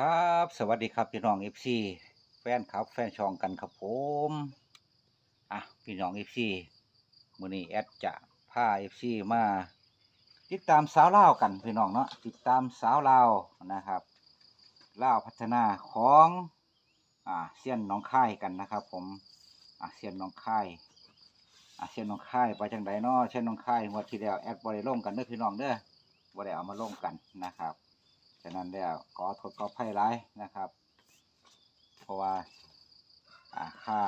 ครับ สวัสดีครับพี่น้องเอฟซีแฟนครับแฟนช่องกันครับผมอะพี่น้องเอฟซีมือนี้แอดจะพาเอฟซีมาติดตามสาวเล่าวกันพี่น้องเนาะติดตามสาวเล่าวนะครับเล่าวพัฒนาของอ่าเซียนหน้องค่ายกันนะครับ ผมอ่าเซียนหน้องค่ายอ่าเซียนหน้องค่ายไปจังไดเนาะเซียนหน้องค่ายงวดที่แล้วแอดบ่ได้ลงกันเด้อพี่น้องเด้อบ่ได้เอามาลงกันนะครับ ฉะนั้นแล้วขอโทษขออภัยร้ายนะครับ เพราะว่าค่า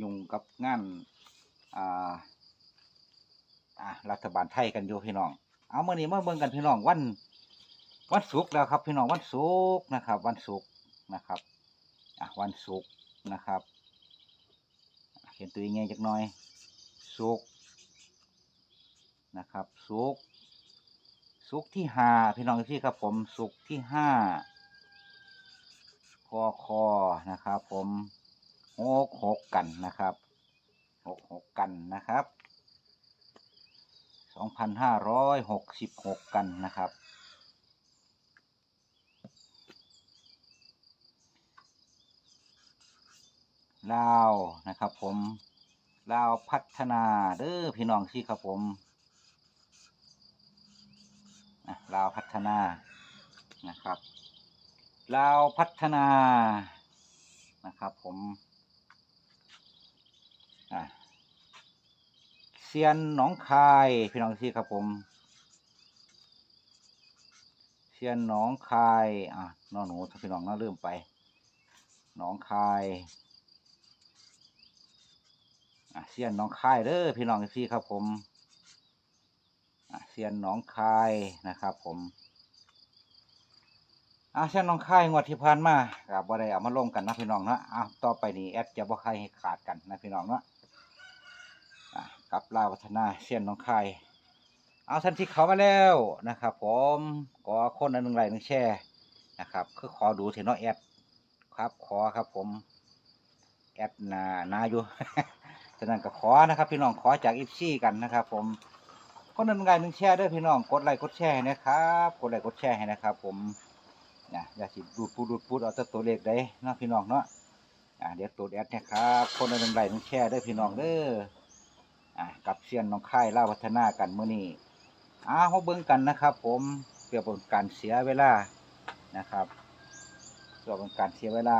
ยุ่งกับงานอ่ารัฐบาลไทยกันอยู่พี่น้อง เอาเมื่อนี้มาเบิ่งกันพี่น้องวันวันศุกร์แล้วครับ พี่น้องวันศุกร์นะครับ วันศุกร์นะครับอะวันศุกร์นะครับเขียนตัวยังไงจักหน่อยศุกร์นะครับศุกร์ สุกที่ห้าพี่น้องพี่ครับผมสุกที่ห้าคอคอนะครับ ผมหกหกกันนะครับหกหกกันนะครับสองพันห้าร้อยหกสิบหกกันนะครับลาวนะครับ ผมลาวพัฒนาเด้อพี่น้องที่ครับผม อะลาวพัฒนานะครับลาวพัฒนานะครับผมเซียนหนองคายพี่น้องที่ครับผมเซียนหนองคายอะน้องหนูพี่น้องน่าเริ่มไปหนองคายอะเซียนหนองคายเด้อพี่น้องที่ครับผม เซียนหนองคายนะครับ ผมอาเซียนหนองคายงวดที่ผ่านมาครับบ่ได้เอามาลงกันนะพี่น้องเนาะอะต่อไปนี้แอดจะบ่ใครให้ขาดกันนะพี่น้องเนาะอะกับลาวพัฒนาเซียนหนองคาย เอาทันที่เขามาแล้วนะครับ ผมขอคนละหนึ่งไหลหนึ่งแชร์นะครับคือขอดูเถอะเนาะแอดครับขอครับผมแอดนานาอยู่ฉะนั้นก็ขอนะครับ พี่น้องขอจากอีฟซี่กันนะครับ ผม คนหนึ่งไลน์หนึ่งแชร์ด้วยพี่น้องกดไลค์กดแชร์ให้นะครับกดไลค์กดแชร์ให้นะครับ ผมนะอย่าสิดูดพูดดูดพูดเอาแต่ตัวเลขได้นะพี่น้องเนาะอ่าเดี๋ยวตัวแอดนะครับคนละหนึ่งไลค์หนึ่งแชร์ด้วยพี่น้องเด้ออ่ากับเซียนน้องค่ายล่าวัฒนากันเมื้อนี้อ่าเขาเบิ่งกันนะครับ ผมเพื่อเป็นการเสียเวลานะครับเพื่อเป็นการเสียเวลา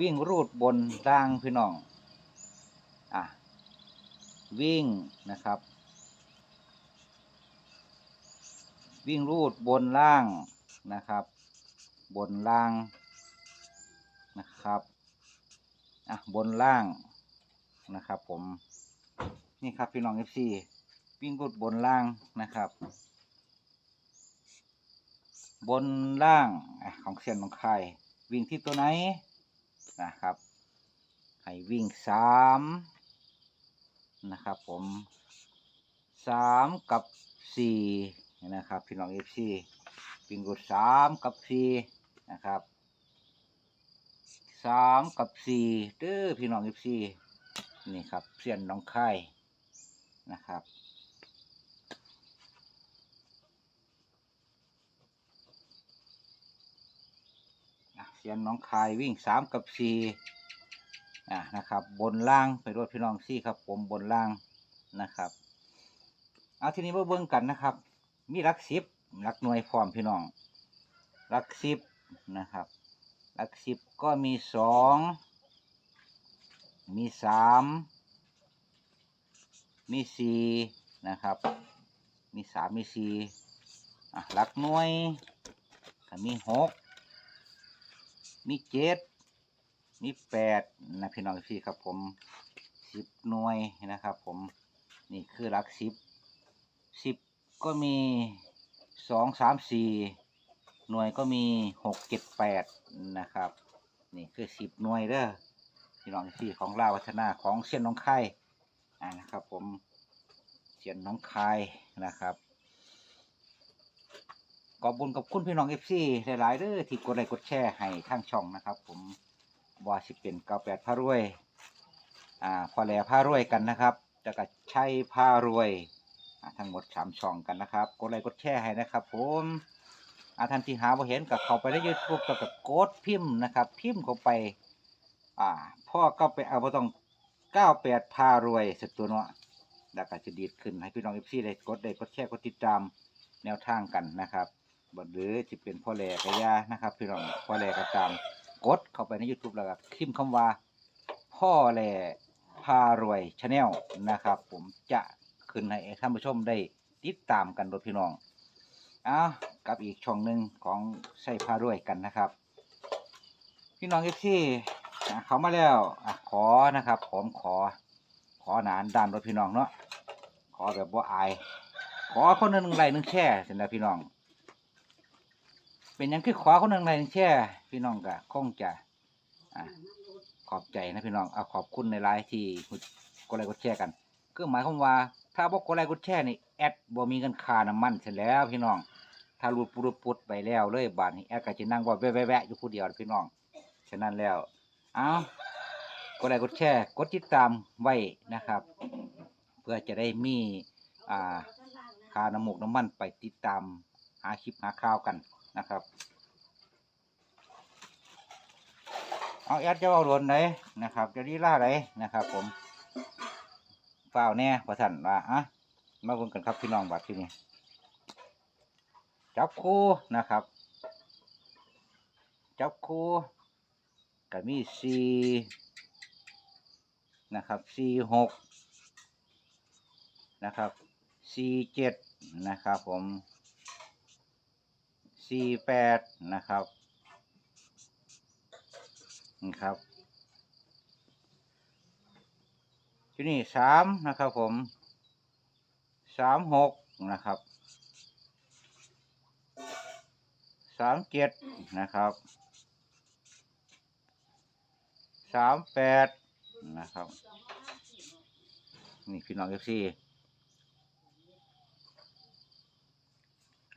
วิ่งรูดบนล่างพี่น้องอะวิ่งนะครับ วิ่งรูดบนล่างนะครับ บนล่างนะครับอะบนล่างนะครับ ผมนี่ครับพี่น้องเอฟซีวิ่งรูดบนล่างนะครับ บนล่างอะของเซียนของใครวิ่งที่ตัวไหนนะครับให้วิ่งสามนะครับผมสามกับสี่ นะครับพี่น้องเอฟซีวิ่งรูดสามกับสี่นะครับสามกับสี่เด้อพี่น้องเอฟซีนี่ครับเซียนน้องไข่นะครับเสียนน้องคายวิ่งสามกับสี่อะนะครับ บนล่างไปรถพี่น้องซี่ครับ ผมบนล่างนะครับ เอาทีนี้มาเบิ่งกันนะครับ มีหลักสิบหลักหน่วยพร้อมพี่น้องหลักสิบนะครับหลักสิบก็มีสองมีสามมีสี่นะครับ มีสามมีสี่อะรักหน่วยก็มีหกมีเจ็ดมีแปดนะพี่น้องพี่ครับผมสิบหน่วยนะครับ ผมนี่คือหลักสิบสิบ ก็มีสองสามสี่หน่วยก็มีหกเจ็ดแปดนะครับ นี่คือสิบหน่วยเด้อพี่น้องพี่ของลาววัฒนาของเสียนน้องไข่อ่านะครับ ผมเสียนน้องไข่นะครับขอบคุญกับคุณพี่น้องเอฟซีหลายๆเด้อที่กดไลค์กดแชร์ให้ทางช่องนะครับ ผมว่าสิเป็นเก้าแปดพารวย อ่าพอแหล่พารวยกันนะครับจะกับชัยพารวย ทั้งหมดสามช่องกันนะครับ กดไลค์กดแชร์ให้นะครับ ผมอาท่านที่หาบ่เห็นก็เข้าไปใน YouTube แล้วก็กดพิมพ์นะครับ พิมพ์เข้าไป อ่า พ่อก็ไปเอาบ่ต้อง98พารวยสุดตัวเนาะแล้วก็จะดีดขึ้นให้พี่น้อง FC ได้กดได้กดแชร์กดติดตามแนวทางกันนะครับบหรือสิเป็นพ่อแหลก็อย่านะครับ พี่น้องพ่อแหลก็ตามกดเข้าไปใน YouTube แล้วก็พิมพ์คำว่า พ่อแหลพารวยชาแนลนะครับ ผมจะ ขึ้นให้ท่านผู้ชมได้ติดตามกันโดยพี่น้องอ้าวกับอีกช่องหนึ่งของใส่พารวยกันนะครับ พี่น้องเอฟซีเขามาแล้วอขอนะครับผมขอ ขอหนานด้านรถพี่น้องเนาะขอแบบว่าอาย ขอคนหนึ่งไหลหนึ่งแช่สินะพี่น้อง เป็นยังคือขอคนหนึ่งไหลหนึ่งแช่พี่น้องก็คงจะอะขอบใจนะพี่น้องเอาขอบคุณในไลน์ที่กดไลค์กดแชร์กันคือหมายความว่า ถ้าบอกกดไลค์กดแชร์นี่แอดบ่มีเงินค่าน้ำมันเสร็จแล้วพี่น้อง ถ้ารูดปุดปุดไปแล้วเลยบาทนี้แอดก็จะนั่งบ่าแวะๆอยู่ผู้เดียวพี่น้อง ฉะนั้นแล้ว เอากดไลค์กดแชร์กดติดตามไว้นะครับ เพื่อจะได้มีอ่าค่าน้ำมูกน้ำมันไปติดตามหาคลิปหาข่าวกันนะครับ เอาแอดจะเอาโดนไหนนะครับ จะดีล่าไหนนะครับผม ฝ้าวแน่พอท่านว่าอะมาเบิ่งกันครับพี่น้องบัดที่นี่จับคู่นะครับ จับคู่ก็มีสี่นะครับสี่หกนะครับสี่เจ็ดนะครับผมสี่แปดนะครับนี่ครับ ที่นี่สามนะครับผมสามหกนะครับสามเจ็ดนะครับสามแปดนะครับ นี่พี่น้องเอฟซี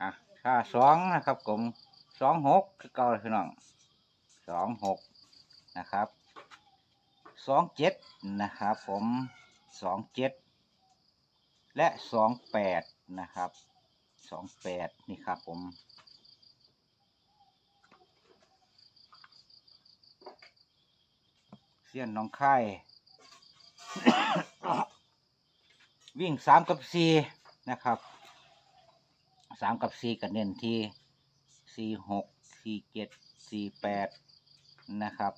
อะค่าสองนะครับผมสองหกคือเก่าเลยพี่น้องสองหกนะครับ สองเจ็ดนะครับผมสองเจ็ดและสองแปดนะครับสองแปดนี่ครับผมเสี้ยนน้องไข่วิ่งสามกับสี่นะครับสามกับสี่กับเน้นที่สี่หกสี่เจ็ดสี่แปดนะครับ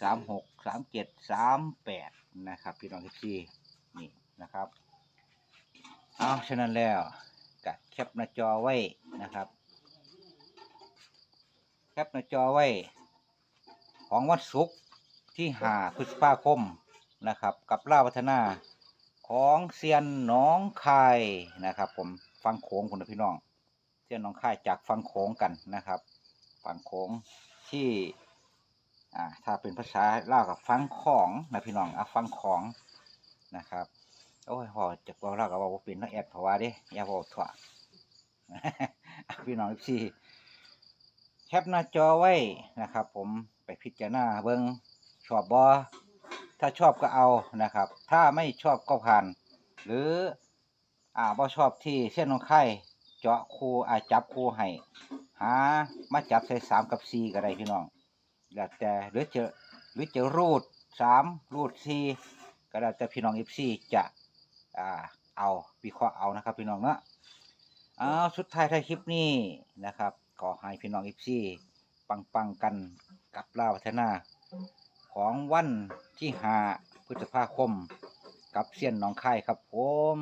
สามหกสามเจ็ดสามแปดนะครับ พี่น้องที่สี่นี่นะครับเอาฉะนั้นแล้วกัดแคปหน้าจอไว้นะครับ แคปหน้าจอไว้ ของวันศุกร์ที่หาพฤษภาคมนะครับ กับล่าวัฒนาของเซียนหน้องคายนะครับ ผมฟังโขงคุณพี่น้อง เซียนหน้องคายจากฟังโขงกันนะครับ ฟังโขงที่ อ่าถ้าเป็นภาษาเล่ากับฟังของนะพี่น้องอะฟังของนะครับโอ้ยพอจากว่าลากับว่าเป็นนักแอดเพราะว่าเด้อย่าบอกถั่วพี่น้องพี่แคปหน้าจอไว้นะครับ ผมไปพิจารณาเบิ่งชอบบอถ้าชอบก็เอานะครับ ถ้าไม่ชอบก็ผ่าน หรืออ่าบ่ชอบที่เส้นของไข่เจาะคูอาจับคูให้หามาจับใส่สามกับสี่ก็ได้พี่น้อง แล้วแต่หรือจะหรือจะรูดสามรูดสี่ก็แล้วแต่พี่น้องเอฟซีจะอ่าเอาวิเคราะห์เอานะครับ พี่น้องเนาะเอาสุดท้ายท้ายคลิปนี้นะครับขอให้พี่น้องเอฟซีปังปังกันกับลาวพัฒนา ของวันที่หาพฤษภาคม กับเซียนน้องค่ายครับผม